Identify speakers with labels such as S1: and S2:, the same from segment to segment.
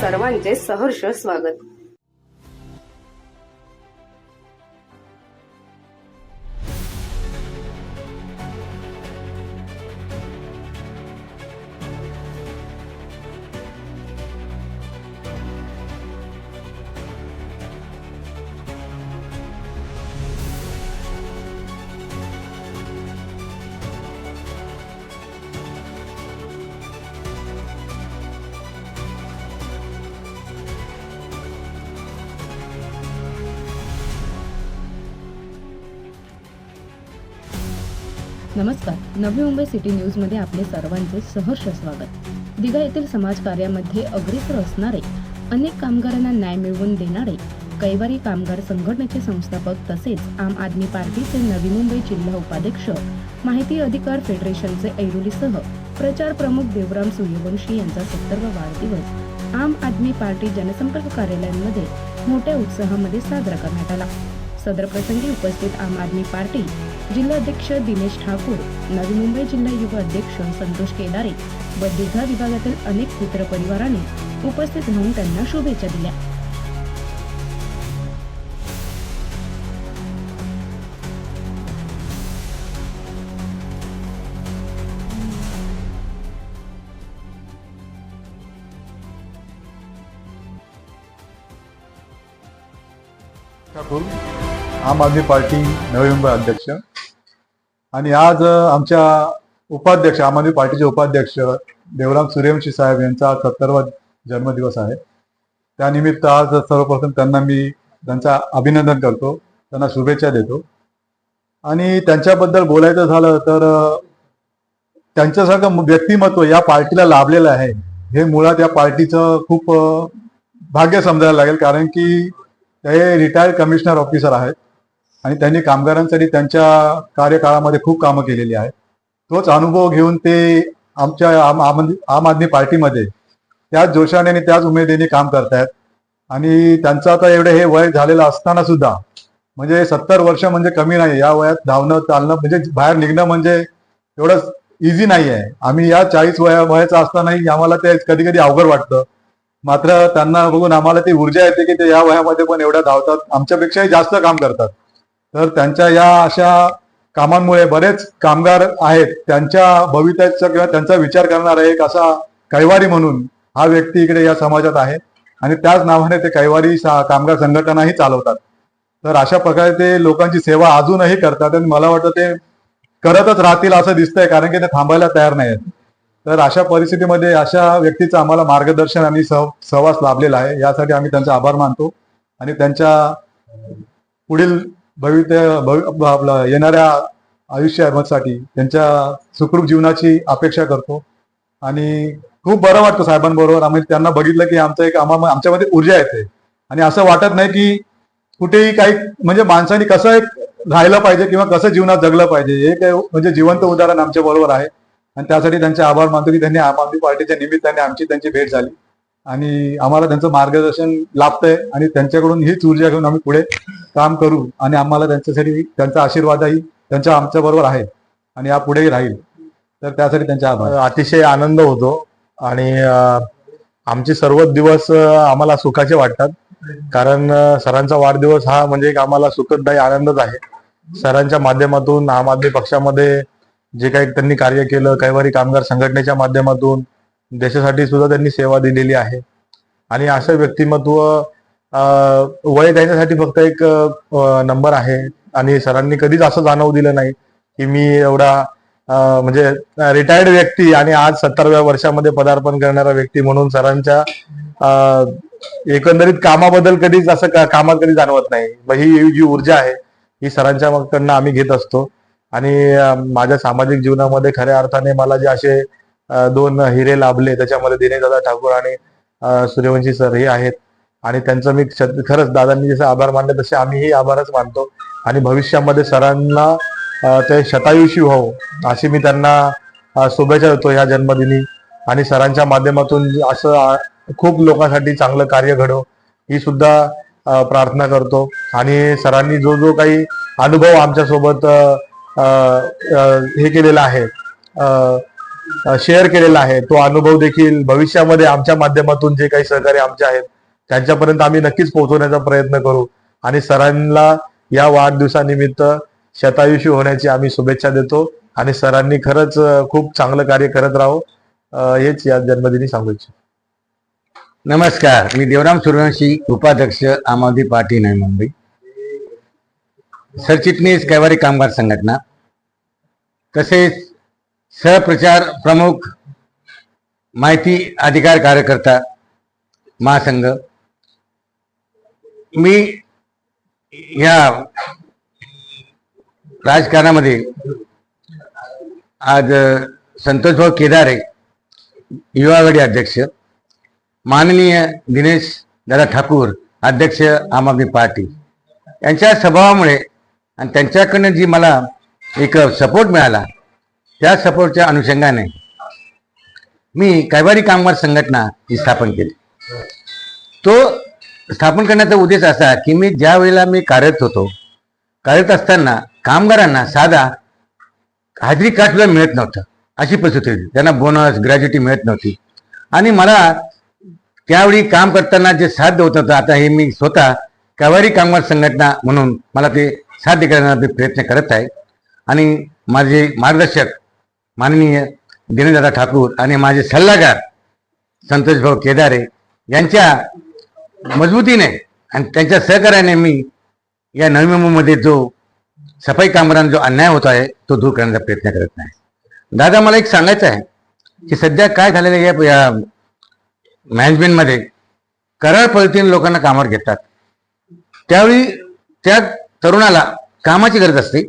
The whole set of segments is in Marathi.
S1: सर्वांचे सहर्ष स्वागत.
S2: नमस्कार. नवी मुंबई सिटी न्यूजमध्ये आपले सर्वांचे सहर्ष स्वागत. दिघा येथील समाज कार्यामध्ये अग्रेसर असणारे अनेक कामगारांना न्याय मिळवून देणारे कैवारी कामगार संघटनेचे संस्थापक तसेच आम आदमी पार्टीचे नवी मुंबई जिल्हा उपाध्यक्ष माहिती अधिकार फेडरेशनचे ऐरोलीसह प्रचार प्रमुख देवराम सूर्यवंशी यांचा सत्तरवा वाढदिवस आम आदमी पार्टी जनसंपर्क कार्यालयांमध्ये मोठ्या उत्साहामध्ये साजरा करण्यात आला. सदर प्रसंगी उपस्थित आम आदमी पार्टी जिल्हाध्यक्ष दिनेश ठाकूर नवी मुंबई जिल्हा युवा अध्यक्ष संतोष केदारे व दिघा विभागातील अनेक मित्रपरिवाराने उपस्थित राहून त्यांना शुभेच्छा दिल्या.
S3: ठाकूर आम आदमी पार्टी नवी मुंबई अध्यक्ष. आणि आज आमच्या उपाध्यक्ष आम आदमी पार्टीचे उपाध्यक्ष देवराम सूर्यवंशी साहेब यांचा सत्तरवा जन्मदिवस आहे. त्यानिमित्त आज सर्वप्रथम त्यांना मी त्यांचा अभिनंदन करतो त्यांना शुभेच्छा देतो. आणि त्यांच्याबद्दल बोलायचं झालं तर त्यांच्यासारखं व्यक्तिमत्व या पार्टीला लाभलेलं आहे. हे मुळात या पार्टीचं खूप भाग्य समजायला लागेल कारण की ते रिटायर्ड कमिशनर ऑफिसर आहेत. आणि त्यांनी कामगारांसाठी त्यांच्या कार्यकाळामध्ये खूप कामं केलेली आहेत. तोच अनुभव घेऊन ते आमच्या आम आम- आदमी पार्टीमध्ये त्याच जोशाने आणि त्याच उमेदीने काम करतायत. आणि त्यांचं आता एवढं हे वय झालेलं असताना सुद्धा म्हणजे सत्तर वर्ष म्हणजे कमी नाही या वयात धावणं चालणं म्हणजे बाहेर निघणं म्हणजे एवढं इझी नाही आहे आम्ही या चाळीस वया वयाचं असतानाही आम्हाला ते कधी कधी अवघड वाटतं. मात्र त्यांना बघून आम्हाला ती ऊर्जा येते की ते या वयामध्ये पण एवढ्या धावतात. आमच्यापेक्षाही जास्त काम करतात. तर त्यांच्या या अशा कामांमुळे बरेच कामगार आहेत त्यांच्या भवितव्याचा किंवा त्यांचा विचार करणारा एक असा कैवारी म्हणून हा व्यक्ती इकडे या समाजात आहे. आणि त्याच नावाने ते कैवारी कामगार संघटनाही चालवतात. तर अशा प्रकारे ते लोकांची सेवा अजूनही करतात आणि मला वाटतं ते करतच राहतील असं दिसतंय कारण की ते थांबायला तयार नाही आहेत तर अशा परिस्थितीमध्ये अशा व्यक्तीचं आम्हाला मार्गदर्शन आणि सहवास लाभलेला आहे. यासाठी आम्ही त्यांचा आभार मानतो. आणि त्यांच्या पुढील भवित्य आपलं येणाऱ्या आयुष्यासाठी त्यांच्या सुखरूप जीवनाची अपेक्षा करतो. आणि खूप बरं वाटतं साहेबांबरोबर. आम्ही त्यांना बघितलं की आमचं एक आम्हा आमच्यामध्ये ऊर्जा येते. आणि असं वाटत नाही की कुठेही काही म्हणजे माणसाने कसं एक राहिलं पाहिजे किंवा कसं जीवनात जगलं पाहिजे हे काही म्हणजे जिवंत उदाहरण आमच्या बरोबर आहे. आणि त्यासाठी त्यांचे आभार मानतो की त्यांनी आम आदमी पार्टीच्या निमित्ताने आमची त्यांची भेट झाली. आणि आम्हाला त्यांचं मार्गदर्शन लाभतंय आणि त्यांच्याकडून हीच ऊर्जा घेऊन आम्ही पुढे काम करू आणि आम्हाला त्यांच्यासाठी त्यांचा आशीर्वादही त्यांच्या आमच्या बरोबर आहे आणि या पुढेही राहील. तर त्यासाठी त्यांच्या आभार.
S4: अतिशय आनंद होतो आणि आमचे सर्वच दिवस आम्हाला सुखाचे वाटतात. कारण सरांचा वाढदिवस हा म्हणजे एक आम्हाला सुखददायी आनंदच आहे. सरांच्या माध्यमातून आम आदमी पक्षामध्ये जे काही त्यांनी कार्य केलं कैवारी कामगार संघटनेच्या माध्यमातून देशासाठी सुद्धा त्यांनी सेवा दिलेली आहे. आणि असं व्यक्तिमत्व वय त्यांच्यासाठी फक्त एक नंबर आहे. आणि सरांनी कधीच असं जाणवू दिलं नाही की मी एवढा म्हणजे रिटायर्ड व्यक्ती आणि आज सत्तराव्या वर्षामध्ये पदार्पण करणारा व्यक्ती म्हणून सरांच्या एकंदरीत कामाबद्दल कधीच असं का- कामात कधी जाणवत नाही. मग ही जी ऊर्जा आहे ही सरांच्या कडनं आम्ही घेत असतो. आणि माझ्या सामाजिक जीवनामध्ये खऱ्या अर्थाने मला जे असे दोन हिरे लाभले. त्याच्यामध्ये दिनेदादा ठाकूर आणि सूर्यवंशी सर हे आहेत. आणि त्यांचं मी खरंच दादांनी जसे आभार मानले तसे आम्हीही आभारच मानतो. आणि भविष्यामध्ये सरांना ते शतायुषी व्हावं अशी मी त्यांना शुभेच्छा देतो ह्या जन्मदिनी. आणि सरांच्या माध्यमातून असं खूप लोकांसाठी चांगलं कार्य घडो ही सुद्धा प्रार्थना करतो. आणि सरांनी जो जो काही अनुभव आमच्यासोबत हे केलेला आहे शेअर केलेला आहे. तो अनुभव देखील भविष्यामध्ये आमच्या माध्यमातून जे काही सहकारी आमचे आहेत त्यांच्यापर्यंत आम्ही नक्कीच पोहोचवण्याचा प्रयत्न करू. आणि सरांना या वाढदिवसानिमित्त शतायुषी होण्याची आम्ही शुभेच्छा देतो. आणि सरांनी खरंच खूप चांगलं कार्य करत राहो. हेच या जन्मदिनी सांगू इच्छितो.
S5: नमस्कार. मी देवराम सूर्यवंशी उपाध्यक्ष आम आदमी पार्टी नवी मुंबई सरचिटणीस कैवारी कामगार संघटना. तसेच सहप्रचार प्रमुख माहिती अधिकार कार्यकर्ता महासंघ. मी या राजकारणामध्ये आज संतोषभाऊ केदारे युवागडी अध्यक्ष माननीय दिनेश दादा ठाकूर अध्यक्ष आम आदमी पार्टी. यांच्या स्वभावामुळे आणि त्यांच्याकडनं जी मला एक सपोर्ट मिळाला त्या सपोर्टच्या अनुषंगाने मी कैवारी कामगार संघटना ही स्थापन केली. तो स्थापन करण्याचा उद्देश असा की मी ज्या वेळेला मी कार्यरत होतो कार्यरत असताना कामगारांना साधा हाजरी कार्ड सुद्धा मिळत नव्हतं अशी परिस्थिती होती. त्यांना बोनस ग्रॅज्युटी मिळत नव्हती. आणि मला त्यावेळी काम करताना जे साध्य होत होतं आता हे मी स्वतः कवारी कामगार संघटना म्हणून मला ते साध्य करण्याचा प्रयत्न करत आहे. आणि माझे मार्गदर्शक माननीय दिनदादा ठाकूर आणि माझे सल्लागार संतोषभाऊ केदारे यांच्या मजबूतीने आणि त्यांच्या सहकार्याने मी या नवी मुंबईमध्ये जो सफाई कामगारांना जो अन्याय होत आहे तो दूर करण्याचा प्रयत्न करत नाही. दादा मला एक सांगायचं आहे की सध्या काय झालेलं आहे या- या मॅनेजमेंटमध्ये करार पद्धतीने लोकांना कामावर घेतात. त्यावेळी त्या तरुणाला कामाची गरज असते.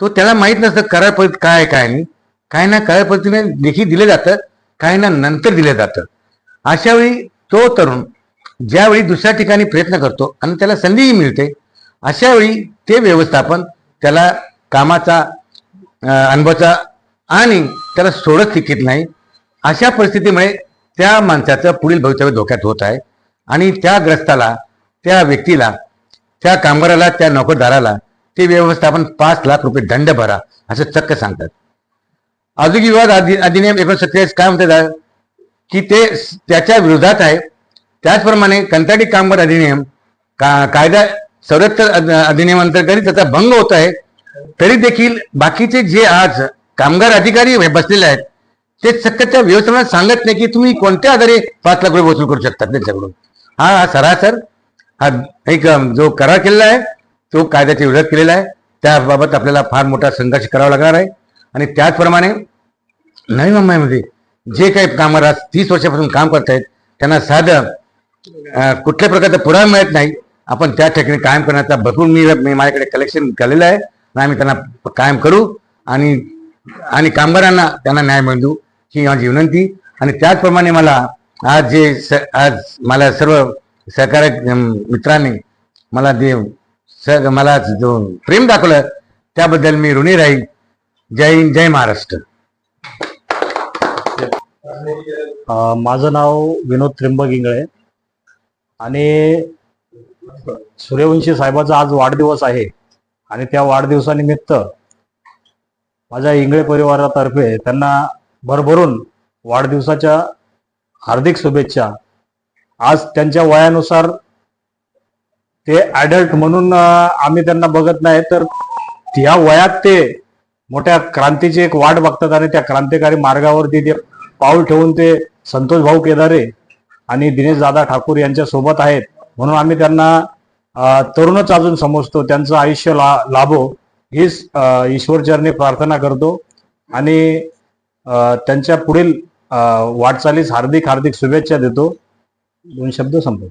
S5: तो त्याला माहीत नसतं करार पद्धती काय आहे काय नाही. काही ना करार पद्धतीने देखील दिलं जातं काही ना नंतर दिलं जातं. अशा वेळी तो तरुण ज्यावेळी दुसऱ्या ठिकाणी प्रयत्न करतो आणि त्याला संधीही मिळते अशा वेळी ते व्यवस्थापन त्याला कामाचा अनुभवाचा आणि त्याला सोडत शिकत नाही. अशा परिस्थितीमुळे त्या माणसाचं पुढील भवितव्य धोक्यात होत आहे आणि त्या ग्रस्ताला त्या व्यक्तीला त्या कामगाराला त्या नोकरदाराला ते व्यवस्थापन पाच लाख रुपये दंड भरा असं चक्क सांगतात. औद्योगिक विवाद अधि- अधिनियम एकोणीशे काय म्हणतात की ते त्याच्या विरोधात आहे. त्याचप्रमाणे कंत्राटी कामगार अधिनियम का कायदा चौऱ्याहत्तर अधिनियमांतर्गत त्याचा भंग होत आहे. तरी देखील बाकीचे जे आज कामगार अधिकारी बसलेले आहेत ते चक्क त्या व्यवस्थापना सांगत नाही की तुम्ही कोणत्या आधारे पाच लाख रुपये वसूल करू शकता त्यांच्याकडून. हा हा सरासर हा एक जो करार केलेला आहे तो कायद्याच्या विरोधात केलेला आहे. त्याबाबत आपल्याला फार मोठा संघर्ष करावा लागणार आहे. आणि त्याचप्रमाणे नवी मुंबईमध्ये जे काही कामगार आज तीस वर्षापासून काम करत आहेत त्यांना साधं कुठल्या प्रकारचा पुरावा मिळत नाही. आपण त्या ठिकाणी कायम करण्याचा भरपूर मी मी माझ्याकडे कलेक्शन केलेलं आहे. आणि आम्ही त्यांना कायम करू आणि आणि कामगारांना त्यांना न्याय मिळवून देऊ. ही माझी विनंती. आणि त्याचप्रमाणे मला आज जे स आज मला सर्व सहकारी मित्रांनी मला जे स मला जो प्रेम दाखवलं त्याबद्दल मी ऋणी राहील. जय हिंद जय महाराष्ट्र.
S6: माझं नाव विनोद त्रिंबक इंगळे आणि सूर्यवंशी साहेबाचा आज वाढदिवस आहे. आणि त्या वाढदिवसानिमित्त माझ्या इंगळे परिवारातर्फे त्यांना भरभरून वाढदिवसाच्या हार्दिक शुभेच्छा. आज त्यांच्या वयानुसार ते ॲडल्ट म्हणून आम्ही त्यांना बघत नाही तर या वयात ते मोठ्या क्रांतीची एक वाट बघतात. आणि त्या क्रांतिकारी मार्गावरती ते पाऊल ठेवून ते संतोष भाऊ केदारे आणि दिनेश दादा ठाकूर यांच्या सोबत आहेत. म्हणून आम्ही त्यांना तरुणच अजून समजतो. त्यांचं आयुष्य ला लाभो. हीच ईश्वरचरणी प्रार्थना करतो. आणि त्यांच्या पुढील वाटचालीस हार्दिक हार्दिक शुभेच्छा देतो. दोन शब्द संपवतो.